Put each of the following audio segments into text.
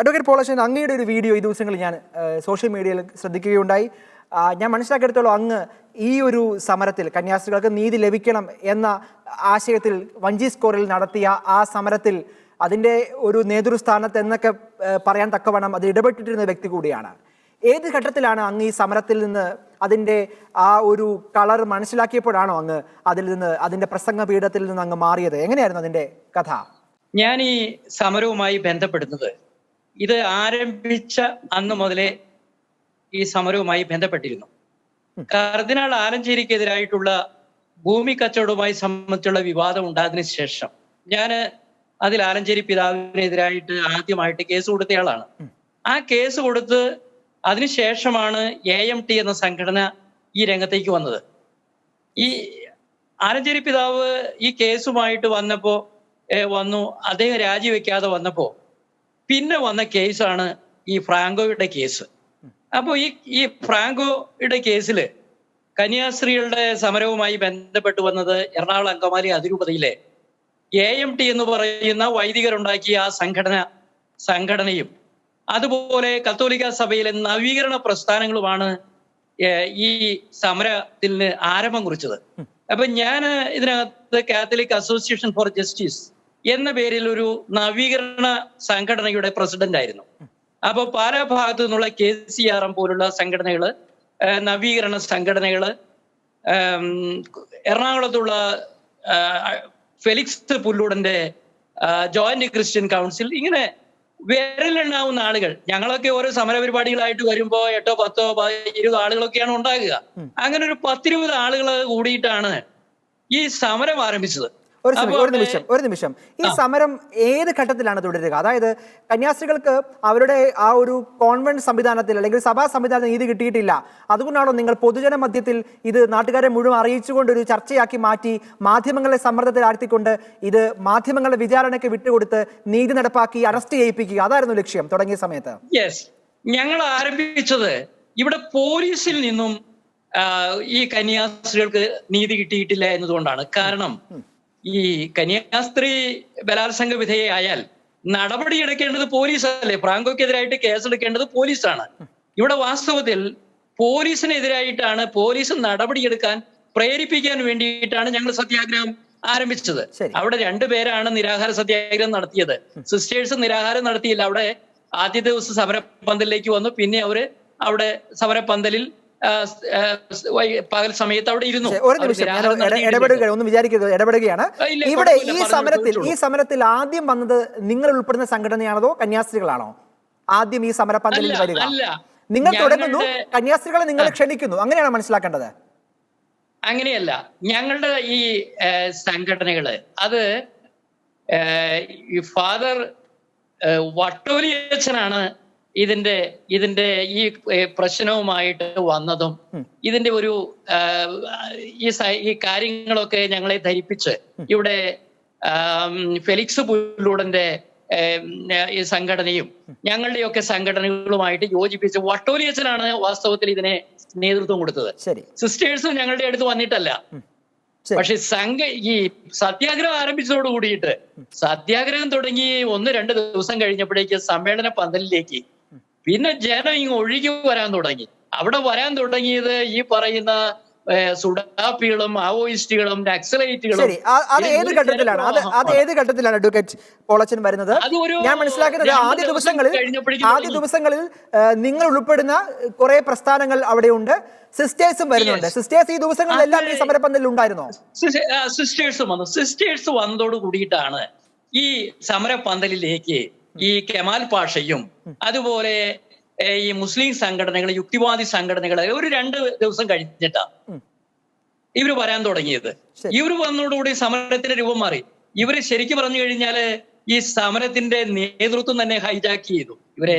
Advocate പോളശൻ അങ്ങയുടെ ഒരു video ഈ ദിവസങ്ങളിൽ ഞാൻ സോഷ്യൽ മീഡിയയിൽ ശ്രദ്ധിക്കുകയുണ്ടായി. ഞാൻ മനസ്സിലാക്കിയെടുത്തോളം അങ്ങ് ഈ ഒരു സമരത്തിൽ കന്യാസ്ത്രീകൾക്ക് നീതി ലഭിക്കണം എന്ന ആശയത്തിൽ വഞ്ചി സ്കോറിൽ നടത്തിയ ആ സമരത്തിൽ അതിന്റെ ഒരു നേതൃസ്ഥാനത്ത് എന്നൊക്കെ പറയാൻ തക്കവണ്ണം അത് ഇടപെട്ടിട്ടിരുന്ന വ്യക്തി കൂടിയാണ്. ഏത് ഘട്ടത്തിലാണ് അങ്ങ് ഈ സമരത്തിൽ നിന്ന് അതിന്റെ ആ ഒരു കളർ മനസ്സിലാക്കിയപ്പോഴാണോ അങ്ങ് അതിൽ നിന്ന് അതിന്റെ പ്രസംഗ പീഠത്തിൽ നിന്ന് അങ്ങ് മാറിയത്? എങ്ങനെയായിരുന്നു അതിന്റെ കഥ? ഞാൻ ഈ സമരവുമായി ബന്ധപ്പെടുന്നത് ഇത് ആരംഭിച്ച അന്ന് മുതലേ ഈ സമരവുമായി ബന്ധപ്പെട്ടിരുന്നു. കർദിനാൾ ആലഞ്ചേരിക്കെതിരായിട്ടുള്ള ഭൂമി കച്ചവടവുമായി സംബന്ധിച്ചുള്ള വിവാദം ഉണ്ടായതിനു ശേഷം ഞാൻ അതിൽ ആലഞ്ചേരി പിതാവിനെതിരായിട്ട് ആദ്യമായിട്ട് കേസ് കൊടുത്തയാളാണ് ആ കേസ് കൊടുത്ത് അതിനുശേഷമാണ് എ എം ടി എന്ന സംഘടന ഈ രംഗത്തേക്ക് വന്നത്. ഈ ആലഞ്ചേരി പിതാവ് ഈ കേസുമായിട്ട് വന്നപ്പോ വന്നു. അദ്ദേഹം രാജിവെക്കാതെ വന്നപ്പോ പിന്നെ വന്ന കേസാണ് ഈ ഫ്രാങ്കോയുടെ കേസ്. അപ്പോൾ ഈ ഈ ഫ്രാങ്കോയുടെ കേസിൽ കന്യാസ്ത്രീകളുടെ സമരവുമായി ബന്ധപ്പെട്ട് വന്നത് എറണാകുളം അങ്കമാലി അതിരൂപതയിലെ എ എം ടി എന്ന് പറയുന്ന വൈദികരുണ്ടാക്കിയ ആ സംഘടന സംഘടനയും അതുപോലെ കത്തോലിക്ക സഭയിലെ നവീകരണ പ്രസ്ഥാനങ്ങളുമാണ് ഈ സമരത്തിന് ആരംഭം കുറിച്ചത്. അപ്പൊ ഞാൻ ഇതിനകത്ത് കാത്തലിക് അസോസിയേഷൻ ഫോർ ജസ്റ്റിസ് എന്ന പേരിൽ ഒരു നവീകരണ സംഘടനയുടെ പ്രസിഡന്റ് ആയിരുന്നു. അപ്പോൾ പല ഭാഗത്തു നിന്നുള്ള കെ സി ആർ എം പോലുള്ള സംഘടനകൾ നവീകരണ സംഘടനകൾ എറണാകുളത്തുള്ള ഫെലിക്സ് പുല്ലൂടന്റെ ജോയിന്റ് ക്രിസ്ത്യൻ കൗൺസിൽ ഇങ്ങനെ വിരലെണ്ണാവുന്ന ആളുകൾ. ഞങ്ങളൊക്കെ ഓരോ സമര പരിപാടികളായിട്ട് വരുമ്പോൾ എട്ടോ പത്തോ ഇരുപത് ആളുകളൊക്കെയാണ് ഉണ്ടാകുക. അങ്ങനെ ഒരു പത്തിരുപത് ആളുകൾ കൂടിയിട്ടാണ് ഈ സമരം ആരംഭിച്ചത്. ഒരു ഒരു നിമിഷം ഒരു നിമിഷം. ഈ സമരം ഏത് ഘട്ടത്തിലാണ് തുടരുക? അതായത് കന്യാസ്ത്രീകൾക്ക് അവരുടെ ആ ഒരു കോൺവെന്റ് സംവിധാനത്തിൽ അല്ലെങ്കിൽ സഭാ സംവിധാനത്തിൽ നീതി കിട്ടിയിട്ടില്ല. അതുകൊണ്ടാണോ നിങ്ങൾ പൊതുജന മധ്യത്തിൽ ഇത് നാട്ടുകാരെ മുഴുവൻ അറിയിച്ചുകൊണ്ട് ഒരു ചർച്ചയാക്കി മാറ്റി മാധ്യമങ്ങളെ സമ്മർദ്ദത്തിൽ ആഴ്ത്തിക്കൊണ്ട് ഇത് മാധ്യമങ്ങളുടെ വിചാരണയ്ക്ക് വിട്ടുകൊടുത്ത് നീതി നടപ്പാക്കി അറസ്റ്റ് ചെയ്യിപ്പിക്കുക? അതായിരുന്നു ലക്ഷ്യം തുടങ്ങിയ സമയത്ത്. യെസ് ഞങ്ങൾ ആരംഭിച്ചത് ഇവിടെ പോലീസിൽ നിന്നും ഈ കന്യാസ്ത്രീകൾക്ക് നീതി കിട്ടിയിട്ടില്ല എന്നതുകൊണ്ടാണ്. കാരണം ഈ കന്യാസ്ത്രീ ബലാത്സംഗ വിധേയയായാൽ നടപടി എടുക്കേണ്ടത് പോലീസ് അല്ലേ ഫ്രാങ്കോക്കെതിരായിട്ട് കേസെടുക്കേണ്ടത് പോലീസാണ്. ഇവിടെ വാസ്തവത്തിൽ പോലീസിനെതിരായിട്ടാണ് പോലീസ് നടപടിയെടുക്കാൻ പ്രേരിപ്പിക്കാൻ വേണ്ടിയിട്ടാണ് ഞങ്ങൾ സത്യാഗ്രഹം ആരംഭിച്ചത്. അവിടെ രണ്ടുപേരാണ് നിരാഹാര സത്യാഗ്രഹം നടത്തിയത്. സിസ്റ്റേഴ്സ് നിരാഹാരം നടത്തിയില്ല. അവിടെ ആദ്യ ദിവസം സമരപന്തലിലേക്ക് വന്നു. പിന്നെ അവർ അവിടെ സമരപന്തലിൽ പകൽ സമയത്ത് അവിടെ ഇരുന്നു. ഒരു നിമിഷം. ഇടപെടുക ഒന്നും വിചാരിക്കരുത് ഇടപെടുകയാണ്. ഇവിടെ ഈ സമരത്തിൽ ഈ സമരത്തിൽ ആദ്യം വന്നത് നിങ്ങൾ ഉൾപ്പെടുന്ന സംഘടനയാണോ കന്യാസ്ത്രീകളാണോ? ആദ്യം ഈ സമരപന്തലിൽ പന്തലിൽ വരിക. നിങ്ങൾ തുടങ്ങുന്നു കന്യാസ്ത്രീകളെ നിങ്ങൾ ക്ഷണിക്കുന്നു. അങ്ങനെയാണ് മനസ്സിലാക്കേണ്ടത്? അങ്ങനെയല്ല. ഞങ്ങളുടെ ഈ സംഘടനകൾ അത് ഈ ഫാദർ വട്ടോലി വട്ടോലിയച്ഛനാണ് ഇതിന്റെ ഇതിന്റെ ഈ പ്രശ്നവുമായിട്ട് വന്നതും ഇതിന്റെ ഒരു ഈ കാര്യങ്ങളൊക്കെ ഞങ്ങളെ ധരിപ്പിച്ച് ഇവിടെ ഫെലിക്സ് പുല്ലൂടന്റെ ഈ സംഘടനയും ഞങ്ങളുടെയൊക്കെ സംഘടനകളുമായിട്ട് യോജിപ്പിച്ച് വട്ടോലിയച്ചനാണ് വാസ്തവത്തിൽ ഇതിനെ നേതൃത്വം കൊടുത്തത്. സിസ്റ്റേഴ്സ് ഞങ്ങളുടെ അടുത്ത് വന്നിട്ടല്ല. പക്ഷെ സംഘ ഈ സത്യാഗ്രഹം ആരംഭിച്ചതോട് കൂടിയിട്ട് സത്യാഗ്രഹം തുടങ്ങി ഒന്ന് രണ്ട് ദിവസം കഴിഞ്ഞപ്പോഴേക്ക് സമ്മേളന പന്തലിലേക്ക് പിന്നെ ജനം ഇങ്ങ് ഒഴുകി വരാൻ തുടങ്ങി. അവിടെ വരാൻ തുടങ്ങിയത് ഈ പറയുന്ന സുഡാപ്പികളും മാവോയിസ്റ്റുകളും നക്സലൈറ്റുകളും. അത് ഏത് ഘട്ടത്തിലാണ്? അത് അത് ഏത് ഘട്ടത്തിലാണ് അഡ്വക്കേറ്റ് പോളച്ചൻ വരുന്നത്? ഞാൻ മനസ്സിലാക്കുന്നത് ആദ്യ ദിവസങ്ങളിൽ ആദ്യ ദിവസങ്ങളിൽ നിങ്ങൾ ഉൾപ്പെടുന്ന കുറെ പ്രസ്ഥാനങ്ങൾ അവിടെയുണ്ട്. സിസ്റ്റേഴ്സും വരുന്നുണ്ട്. സിസ്റ്റേഴ്സ് ഈ ദിവസങ്ങളിലെല്ലാം ഈ സമരപന്തലിൽ ഉണ്ടായിരുന്നോ? സിസ്റ്റേഴ്സ് വന്നു. സിസ്റ്റേഴ്സ് വന്നതോട് കൂടിയിട്ടാണ് ഈ സമരപന്തലിലേക്ക് ഈ കെമാൽ പാഷയും അതുപോലെ ഈ മുസ്ലിം സംഘടനകൾ യുക്തിവാദി സംഘടനകൾ ഒരു രണ്ട് ദിവസം കഴിഞ്ഞിട്ടാ ഇവർ വരാൻ തുടങ്ങിയത്. ഇവർ വന്നതോടുകൂടി സമരത്തിന്റെ രൂപം മാറി. ഇവർ ശരിക്കും പറഞ്ഞു കഴിഞ്ഞാൽ ഈ സമരത്തിന്റെ നേതൃത്വം തന്നെ ഹൈജാക്ക് ചെയ്തു. ഇവരെ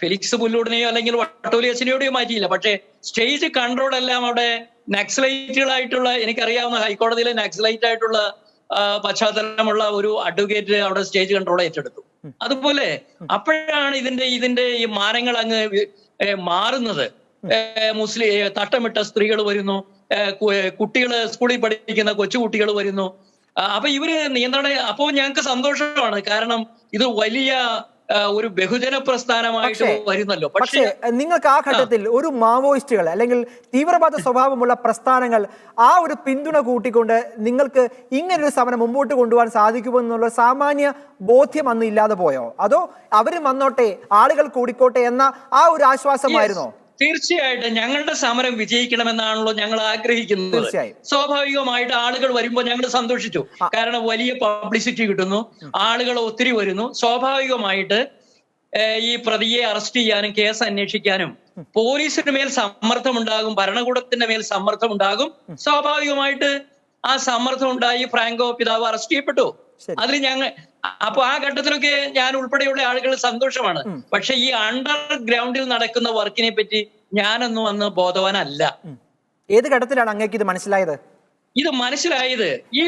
ഫെലിക്സ് പുല്ലൂടിനെയോ അല്ലെങ്കിൽ വട്ടോലിയസിനെയോടെയോ മാറ്റിയില്ല. പക്ഷേ സ്റ്റേജ് കൺട്രോൾ എല്ലാം അവിടെ നക്സലൈറ്റുകളായിട്ടുള്ള എനിക്കറിയാവുന്ന ഹൈക്കോടതിയിലെ നക്സലൈറ്റ് ആയിട്ടുള്ള പശ്ചാത്തലമുള്ള ഒരു അഡ്വക്കേറ്റ് അവിടെ സ്റ്റേജ് കൺട്രോൾ ഏറ്റെടുത്തു. അതുപോലെ അപ്പോഴാണ് ഇതിന്റെ ഇതിന്റെ ഈ മാനങ്ങൾ അങ്ങ് മാറുന്നത്. മുസ്ലിം തട്ടമിട്ട സ്ത്രീകൾ വരുന്നു. കുട്ടികൾ സ്കൂളിൽ പഠിക്കുന്ന കൊച്ചുകുട്ടികൾ വരുന്നു. അപ്പൊ ഇവർ നിയന്ത്രണ അപ്പോ ഞങ്ങൾക്ക് സന്തോഷമാണ്. കാരണം ഇത് വലിയ ഒരു ബഹുജന പ്രസ്ഥാനമായിട്ട് വരുന്നല്ലോ. പക്ഷേ പക്ഷേ നിങ്ങൾക്ക് ആ ഘട്ടത്തിൽ ഒരു മാവോയിസ്റ്റുകൾ അല്ലെങ്കിൽ തീവ്രവാദ സ്വഭാവമുള്ള പ്രസ്ഥാനങ്ങൾ ആ ഒരു പിന്തുണ കൂട്ടിക്കൊണ്ട് നിങ്ങൾക്ക് ഇങ്ങനൊരു സമരം മുമ്പോട്ട് കൊണ്ടുപോകാൻ സാധിക്കുമെന്നുള്ള സാമാന്യ ബോധ്യം അന്ന് ഇല്ലാതെ പോയോ? അതോ അവരും വന്നോട്ടെ ആളുകൾ കൂടിക്കോട്ടെ എന്ന ആ ഒരു ആശ്വാസമായിരുന്നോ? തീർച്ചയായിട്ടും ഞങ്ങളുടെ സമരം വിജയിക്കണമെന്നാണല്ലോ ഞങ്ങൾ ആഗ്രഹിക്കുന്നത്. സ്വാഭാവികമായിട്ട് ആളുകൾ വരുമ്പോൾ ഞങ്ങൾ സന്തോഷിച്ചു. കാരണം വലിയ പബ്ലിസിറ്റി കിട്ടുന്നു ആളുകൾ ഒത്തിരി വരുന്നു. സ്വാഭാവികമായിട്ട് ഈ പ്രതിയെ അറസ്റ്റ് ചെയ്യാനും കേസ് അന്വേഷിക്കാനും പോലീസിന് മേൽ സമ്മർദ്ദം ഉണ്ടാകും ഭരണകൂടത്തിന്റെ മേൽ സമ്മർദ്ദം ഉണ്ടാകും സ്വാഭാവികമായിട്ട് ആ സമ്മർദ്ദം ഉണ്ടായി ഫ്രാങ്കോ പിതാവ് അറസ്റ്റ് ചെയ്യപ്പെട്ടു. അതിൽ ഞങ്ങൾ അപ്പൊ ആ ഘട്ടത്തിലൊക്കെ ഞാൻ ഉൾപ്പെടെയുള്ള ആളുകൾ സന്തോഷമാണ്. പക്ഷെ ഈ അണ്ടർഗ്രൗണ്ടിൽ നടക്കുന്ന വർക്കിനെ പറ്റി ഞാനൊന്നും അന്ന് ബോധവാനല്ല. ഏത് ഘട്ടത്തിലാണ് അങ്ങേക്ക് ഇത് മനസ്സിലായത്? ഇത് മനസ്സിലായത് ഈ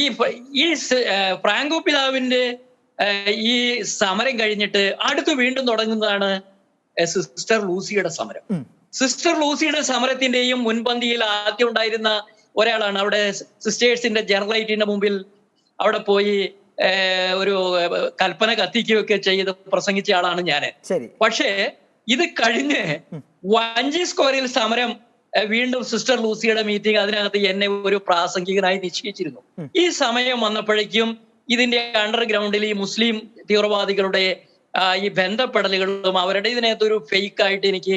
ഈ ഈ ഫ്രാങ്കോ പിതാവിന്റെ ഈ സമരം കഴിഞ്ഞിട്ട് അടുത്ത് വീണ്ടും തുടങ്ങുന്നതാണ് സിസ്റ്റർ ലൂസിയുടെ സമരം. സിസ്റ്റർ ലൂസിയുടെ സമരത്തിന്റെയും മുൻപന്തിയിൽ ആദ്യം ഉണ്ടായിരുന്ന ഒരാളാണ്. അവിടെ സിസ്റ്റേഴ്സിന്റെ ജനറലൈറ്റിന്റെ മുമ്പിൽ അവിടെ പോയി ഒരു കൽപ്പന കത്തിക്കുകയൊക്കെ ചെയ്ത് പ്രസംഗിച്ച ആളാണ് ഞാൻ പക്ഷേ ഇത് കഴിഞ്ഞ് വഞ്ചി സ്ക്വയറിൽ സമരം വീണ്ടും സിസ്റ്റർ ലൂസിയുടെ മീറ്റിംഗ് അതിനകത്ത് എന്നെ ഒരു പ്രാസംഗികനായി നിശ്ചയിച്ചിരുന്നു. ഈ സമയം വന്നപ്പോഴേക്കും ഇതിന്റെ അണ്ടർഗ്രൗണ്ടിൽ ഈ മുസ്ലിം തീവ്രവാദികളുടെ ഈ ബന്ധപ്പെടലുകളും അവരുടെ ഇതിനകത്ത് ഒരു ഫേക്ക് ആയിട്ട് എനിക്ക്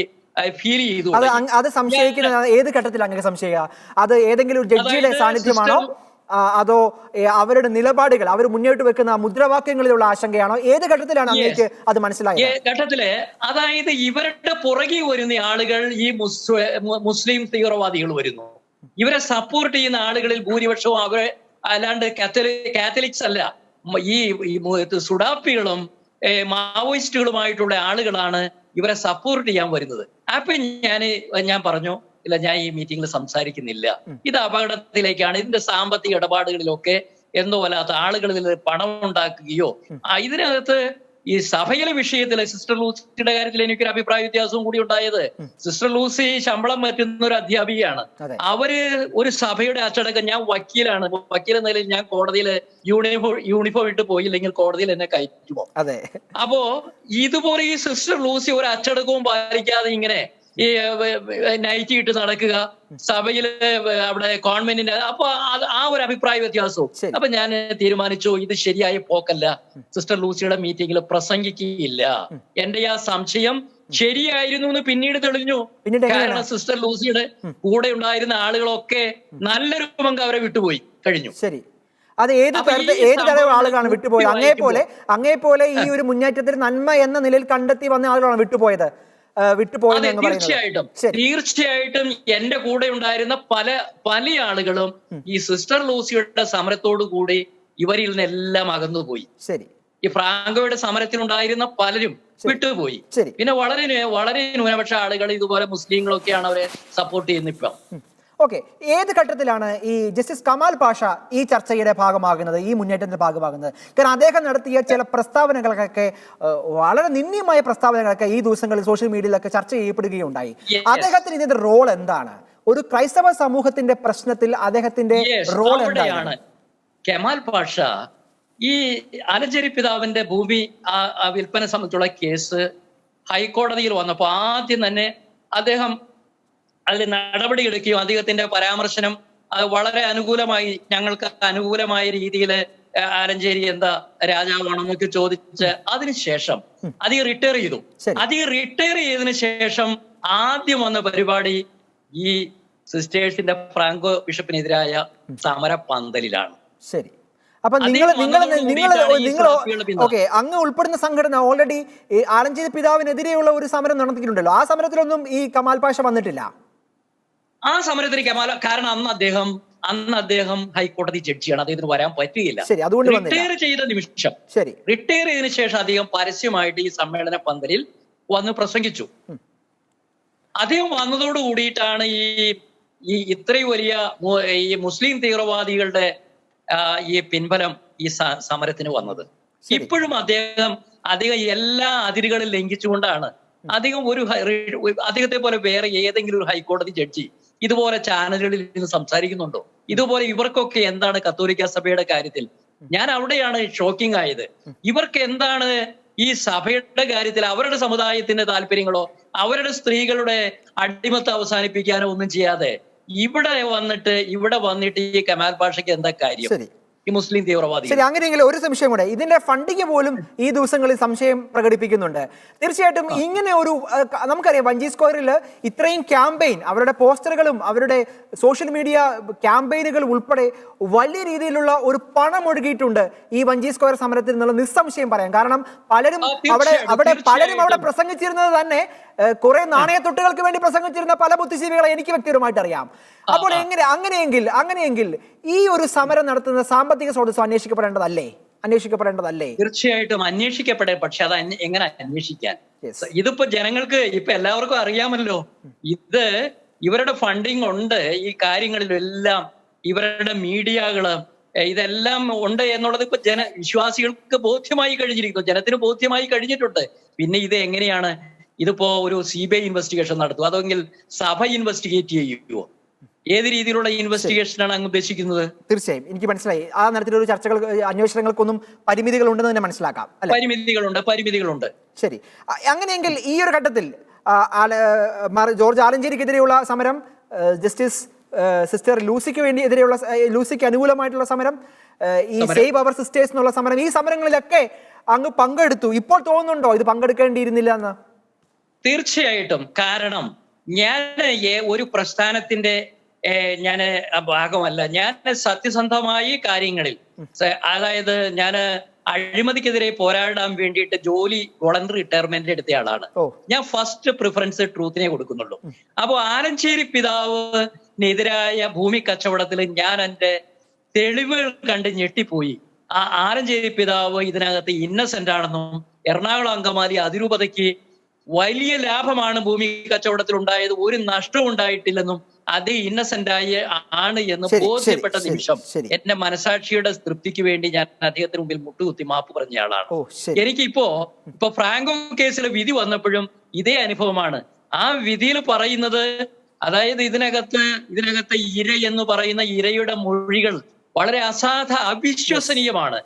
ഫീൽ ചെയ്തു. അത് അത് സംശയിക്കുന്നത് ഏത് ഘട്ടത്തിൽ അങ്ങനെ സംശയിക്കുക? അത് ഏതെങ്കിലും ഒരു ജഡ്ജിയുടെ സാന്നിധ്യമാണോ? അതോ അവരുടെ നിലപാടുകൾ അവർ മുന്നോട്ട് വെക്കുന്ന മുദ്രാവാക്യങ്ങളിലുള്ള ആശങ്കയാണോ? ഏത് ഘട്ടത്തിലാണ് അങ്ങേക്ക് അത് മനസ്സിലായത്? ഘട്ടത്തിൽ അതായത് ഇവരുടെ പുറകെ വരുന്ന ആളുകൾ ഈ മുസ്ലിം തീവ്രവാദികൾ വരുന്നു. ഇവരെ സപ്പോർട്ട് ചെയ്യുന്ന ആളുകളിൽ ഭൂരിപക്ഷവും അവരെ അല്ലാണ്ട് കാത്തലി കാത്തലിക്സ് അല്ല. ഈ ഈ സുഡാപ്പികളും മാവോയിസ്റ്റുകളുമായിട്ടുള്ള ആളുകളാണ് ഇവരെ സപ്പോർട്ട് ചെയ്യാൻ വരുന്നത്. അപ്പൊ ഞാൻ ഞാൻ പറഞ്ഞു ഇല്ല ഞാൻ ഈ മീറ്റിംഗിൽ സംസാരിക്കുന്നില്ല. ഇത് അപകടത്തിലേക്കാണ് ഇതിന്റെ സാമ്പത്തിക ഇടപാടുകളിലൊക്കെ എന്തോ അല്ലാത്ത ആളുകൾ ഇതിൽ പണം ഉണ്ടാക്കുകയോ ഇതിനകത്ത് ഈ സഭയിലെ വിഷയത്തിൽ സിസ്റ്റർ ലൂസിയുടെ കാര്യത്തിൽ എനിക്കൊരു അഭിപ്രായ വ്യത്യാസവും കൂടി ഉണ്ടായത്. സിസ്റ്റർ ലൂസി ശമ്പളം പറ്റുന്ന ഒരു അധ്യാപികയാണ്. അവർ ഒരു സഭയുടെ അച്ചടക്കം ഞാൻ വക്കീലാണ് വക്കീൽ എന്ന നിലയിൽ ഞാൻ കോടതിയിൽ യൂണിഫോം യൂണിഫോം ഇട്ട് പോയില്ലെങ്കിൽ കോടതിയിൽ എന്നെ കയറ്റുമോ? അപ്പോ ഇതുപോലെ ഈ സിസ്റ്റർ ലൂസി ഒരു അച്ചടക്കവും പാലിക്കാതെ ഇങ്ങനെ ഈ നൈറ്റി ഇട്ട് നടക്കുക സഭയിൽ അവിടെ കോൺവെന്റിന്റെ അപ്പൊ ആ ഒരു അഭിപ്രായ വ്യത്യാസവും. അപ്പൊ ഞാൻ തീരുമാനിച്ചു ഇത് ശരിയായ പോക്കല്ല. സിസ്റ്റർ ലൂസിയുടെ മീറ്റിംഗിൽ പ്രസംഗിക്കുകയില്ല. എന്റെ ആ സംശയം ശരിയായിരുന്നു എന്ന് പിന്നീട് തെളിഞ്ഞു. കാരണം സിസ്റ്റർ ലൂസിയുടെ കൂടെ ഉണ്ടായിരുന്ന ആളുകളൊക്കെ നല്ല പങ്ക് അവരെ വിട്ടുപോയി കഴിഞ്ഞു. ശരി. അത് ഏത് തരത്ത് തരത്തിൽ ഏത് തരം ആളുകളാണ് വിട്ടുപോയത്? അങ്ങേ പോലെ അങ്ങേ പോലെ ഈ ഒരു മുന്നേറ്റത്തിൽ നന്മ എന്ന നിലയിൽ കണ്ടെത്തി വന്ന ആളുകളാണ് വിട്ടുപോയത്. വിട്ടുപോയെന്ന് അങ്ങ് തീർച്ചയായിട്ടും. തീർച്ചയായിട്ടും എന്റെ കൂടെ ഉണ്ടായിരുന്ന പല പല ആളുകളും ഈ സിസ്റ്റർ ലൂസിയുടെ സമരത്തോടു കൂടി ഇവരിൽ നിന്നെല്ലാം അകന്നുപോയി. ശരി. ഈ ഫ്രാങ്കോയുടെ സമരത്തിനുണ്ടായിരുന്ന പലരും വിട്ടുപോയി. പിന്നെ വളരെ വളരെ ന്യൂനപക്ഷ ആളുകൾ ഇതുപോലെ മുസ്ലിങ്ങളൊക്കെയാണ് അവരെ സപ്പോർട്ട് ചെയ്യുന്നത് ഇപ്പം. ഓക്കെ ഏത് ഘട്ടത്തിലാണ് ഈ ജസ്റ്റിസ് കമാൽ പാഷ ഈ ചർച്ചയുടെ ഭാഗമാകുന്നത് ഈ മുന്നേറ്റത്തിന്റെ ഭാഗമാകുന്നത്? കാരണം അദ്ദേഹം നടത്തിയ ചില പ്രസ്താവനകളൊക്കെ വളരെ നിന്ദ്യമായ പ്രസ്താവനകളൊക്കെ ഈ ദിവസങ്ങളിൽ സോഷ്യൽ മീഡിയയിലൊക്കെ ചർച്ച ചെയ്യപ്പെടുകയുണ്ടായി. ഉണ്ടായി അദ്ദേഹത്തിന് ഇതിന്റെ റോൾ എന്താണ്? ഒരു ക്രൈസ്തവ സമൂഹത്തിന്റെ പ്രശ്നത്തിൽ അദ്ദേഹത്തിന്റെ റോൾ എന്താണ്? കെമാൽ പാഷ ഈ അലഞ്ചേരി പിതാവിന്റെ ഭൂമി വിൽപ്പന സംബന്ധിച്ചുള്ള കേസ് ഹൈക്കോടതിയിൽ വന്നപ്പോൾ ആദ്യം തന്നെ അദ്ദേഹം അതിൽ നടപടിയെടുക്കുകയും അദ്ദേഹത്തിന്റെ പരാമർശനം അത് വളരെ അനുകൂലമായി ഞങ്ങൾക്ക് അനുകൂലമായ രീതിയിൽ ആലഞ്ചേരി എന്താ രാജാവാണെന്നൊക്കെ ചോദിച്ച് അതിനുശേഷം അധികം റിട്ടയർ ചെയ്തു. അധികം റിട്ടയർ ചെയ്തതിനു ശേഷം ആദ്യം വന്ന പരിപാടി ഈ സിസ്റ്റേഴ്സിന്റെ ഫ്രാങ്കോ ബിഷപ്പിനെതിരായ സമര പന്തലിലാണ് ശരി. അപ്പൊ നിങ്ങൾ നിങ്ങൾ നിങ്ങൾ നിങ്ങൾ ഓക്കെ അങ്ങ് ഉൾപ്പെടുന്ന സംഘടന ഓൾറെഡി ആലഞ്ചേരി പിതാവിനെതിരെയുള്ള ഒരു സമരം നടത്തിയിട്ടുണ്ടല്ലോ. ആ സമരത്തിലൊന്നും ഈ കമാൽ പാഷ വന്നിട്ടില്ല. ആ സമരത്തിന് കെമാല കാരണം അന്ന് അദ്ദേഹം അന്ന് അദ്ദേഹം ഹൈക്കോടതി ജഡ്ജിയാണ് അദ്ദേഹത്തിന് വരാൻ പറ്റുകയില്ല വന്നില്ല. റിട്ടയർ ചെയ്ത നിമിഷം റിട്ടയർ ചെയ്തതിനു ശേഷം അദ്ദേഹം പരസ്യമായിട്ട് ഈ സമ്മേളന പന്തലിൽ വന്ന് പ്രസംഗിച്ചു. അദ്ദേഹം വന്നതോട് കൂടിയിട്ടാണ് ഈ ഈ ഇത്രയും വലിയ ഈ മുസ്ലിം തീവ്രവാദികളുടെ ഈ പിൻബലം ഈ സമരത്തിന് വന്നത്. ഇപ്പോഴും അദ്ദേഹം അദ്ദേഹം എല്ലാ അതിരുകളും ലംഘിച്ചുകൊണ്ടാണ് അദ്ദേഹം ഒരു- അദ്ദേഹത്തെ പോലെ വേറെ ഏതെങ്കിലും ഒരു ഹൈക്കോടതി ജഡ്ജി ഇതുപോലെ ചാനലുകളിൽ നിന്ന് സംസാരിക്കുന്നുണ്ടോ? ഇതുപോലെ ഇവർക്കൊക്കെ എന്താണ് കത്തോലിക്ക സഭയുടെ കാര്യത്തിൽ? ഞാൻ അവിടെയാണ് ഷോക്കിംഗ് ആയത്. ഇവർക്ക് എന്താണ് ഈ സഭയുടെ കാര്യത്തിൽ അവരുടെ സമുദായത്തിന്റെ താല്പര്യങ്ങളോ അവരുടെ സ്ത്രീകളുടെ അടിമത്ത് അവസാനിപ്പിക്കാനോ ഒന്നും ചെയ്യാതെ ഇവിടെ വന്നിട്ട് ഇവിടെ വന്നിട്ട് ഈ കമാൽ ഭാഷയ്ക്ക് എന്താ കാര്യം? ഈ മുസ്ലിം തീവ്രവാദി ശരി അങ്ങനെയെങ്കിൽ ഒരു സംശയം കൂടെ. ഇതിന്റെ ഫണ്ടിങ് പോലും ഈ ദിവസങ്ങളിൽ സംശയം പ്രകടിപ്പിക്കുന്നുണ്ട്. തീർച്ചയായിട്ടും ഇങ്ങനെ ഒരു നമുക്കറിയാം വഞ്ചി സ്ക്വയറിൽ ഇത്രയും ക്യാമ്പയിൻ അവരുടെ പോസ്റ്ററുകളും അവരുടെ സോഷ്യൽ മീഡിയ ക്യാമ്പയിനുകൾ ഉൾപ്പെടെ വലിയ രീതിയിലുള്ള ഒരു പണം ഒഴുകിയിട്ടുണ്ട് ഈ വഞ്ചി സ്ക്വയർ സമരത്തിൽ നിന്നുള്ള നിസ്സംശയം പറയാം. കാരണം പലരും അവിടെ അവിടെ പലരും അവിടെ പ്രസംഗിച്ചിരുന്നത് തന്നെ കുറെ നാണയത്തൊട്ടുകൾക്ക് വേണ്ടി പ്രസംഗിച്ചിരുന്ന പല ബുദ്ധിജീവികളെ എനിക്ക് വ്യക്തിപരമായിട്ട് അറിയാം. അപ്പോൾ എങ്ങനെ അങ്ങനെയെങ്കിൽ അങ്ങനെയെങ്കിൽ ഈ ഒരു സമരം നടത്തുന്ന സാമ്പത്തിക സ്രോതസ് അന്വേഷിക്കപ്പെടേണ്ടതല്ലേ? അന്വേഷിക്കപ്പെടേണ്ടതല്ലേ? തീർച്ചയായിട്ടും അന്വേഷിക്കപ്പെടേ പക്ഷെ അത് എങ്ങനെ അന്വേഷിക്കാൻ? ഇതിപ്പോ ജനങ്ങൾക്ക് ഇപ്പൊ എല്ലാവർക്കും അറിയാമല്ലോ. ഇത് ഇവരുടെ ഫണ്ടിങ് ഉണ്ട് ഈ കാര്യങ്ങളിലെല്ലാം ഇവരുടെ മീഡിയകൾ ഇതെല്ലാം ഉണ്ട് എന്നുള്ളത് ഇപ്പൊ ജന വിശ്വാസികൾക്ക് ബോധ്യമായി കഴിഞ്ഞിരിക്കുന്നു. ജനത്തിന് ബോധ്യമായി കഴിഞ്ഞിട്ടുണ്ട്. പിന്നെ ഇത് എങ്ങനെയാണ് ഇതിപ്പോ ഒരു സി ബി ഐ ഇൻവെസ്റ്റിഗേഷൻ നടത്തുക അതെങ്കിൽ സഭ ഇൻവെസ്റ്റിഗേറ്റ് ചെയ്യുമോ ഏത് രീതിയിലുള്ള ഇൻവെസ്റ്റിഗേഷനാണ് അങ്ങ് ഉദ്ദേശിക്കുന്നത്? തീർച്ചയായും. എനിക്ക് മനസ്സിലായി. ആ തരത്തിലൊരു ചർച്ചകൾ അന്വേഷണങ്ങൾക്കൊന്നും പരിമിതികൾ ഉണ്ടെന്ന് തന്നെ മനസ്സിലാക്കാം. പരിമിതികളുണ്ട് പരിമിതികളുണ്ട്. ശരി. അങ്ങനെയെങ്കിൽ ഈ ഒരു ഘട്ടത്തിൽ ജോർജ് ആലഞ്ചേരിക്കെതിരെയുള്ള സമരം ജസ്റ്റിസ് സിസ്റ്റർ ലൂസിക്ക് വേണ്ടി എതിരെയുള്ള ലൂസിക്ക് അനുകൂലമായിട്ടുള്ള സമരം ഈ സേവ് അവർ സിസ്റ്റേഴ്സ് എന്നുള്ള സമരം ഈ സമരങ്ങളിലൊക്കെ അങ്ങ് പങ്കെടുത്തു. ഇപ്പോൾ തോന്നുന്നുണ്ടോ ഇത് പങ്കെടുക്കേണ്ടിയിരുന്നില്ല എന്ന്? തീർച്ചയായിട്ടും. കാരണം ഞാൻ ഒരു പ്രസ്ഥാനത്തിന്റെ ഞാൻ ഭാഗമല്ല. ഞാൻ സത്യസന്ധമായി കാര്യങ്ങളിൽ അതായത് ഞാൻ അഴിമതിക്കെതിരെ പോരാടാൻ വേണ്ടിയിട്ട് ജോലി വോളണ്ടറി റിട്ടയർമെന്റ് എടുത്ത ആളാണ് ഞാൻ ഫസ്റ്റ് പ്രിഫറൻസ് ട്രൂത്തിനെ കൊടുക്കുന്നുള്ളൂ. അപ്പോൾ ആലഞ്ചേരി പിതാവിനെതിരായ ഭൂമി കച്ചവടത്തിൽ ഞാൻ എന്റെ തെളിവുകൾ കണ്ട് ഞെട്ടിപ്പോയി. ആ ആലഞ്ചേരി പിതാവ് ഇതിനകത്ത് ഇന്നസെന്റ് ആണെന്നും എറണാകുളം അങ്കമാലി അതിരൂപതയ്ക്ക് വലിയ ലാഭമാണ് ഭൂമി കച്ചവടത്തിൽ ഉണ്ടായത് ഒരു നഷ്ടവും ഉണ്ടായിട്ടില്ലെന്നും അത് ഇന്നസെന്റ് ആയ ആണ് എന്ന് ബോധ്യപ്പെട്ട നിമിഷം എന്റെ മനസാക്ഷിയുടെ തൃപ്തിക്ക് വേണ്ടി ഞാൻ അദ്ദേഹത്തിന് മുമ്പിൽ മുട്ടുകുത്തി മാപ്പ് പറഞ്ഞ ആളാണ്. എനിക്കിപ്പോ ഇപ്പൊ ഫ്രാങ്കോ കേസിലെ വിധി വന്നപ്പോഴും ഇതേ അനുഭവമാണ്. ആ വിധിയിൽ പറയുന്നത് അതായത് ഇതിനകത്ത് ഇതിനകത്ത് ഇര എന്ന് പറയുന്ന ഇരയുടെ മൊഴികൾ വളരെ അസാധ അവിശ്വസനീയമാണ്.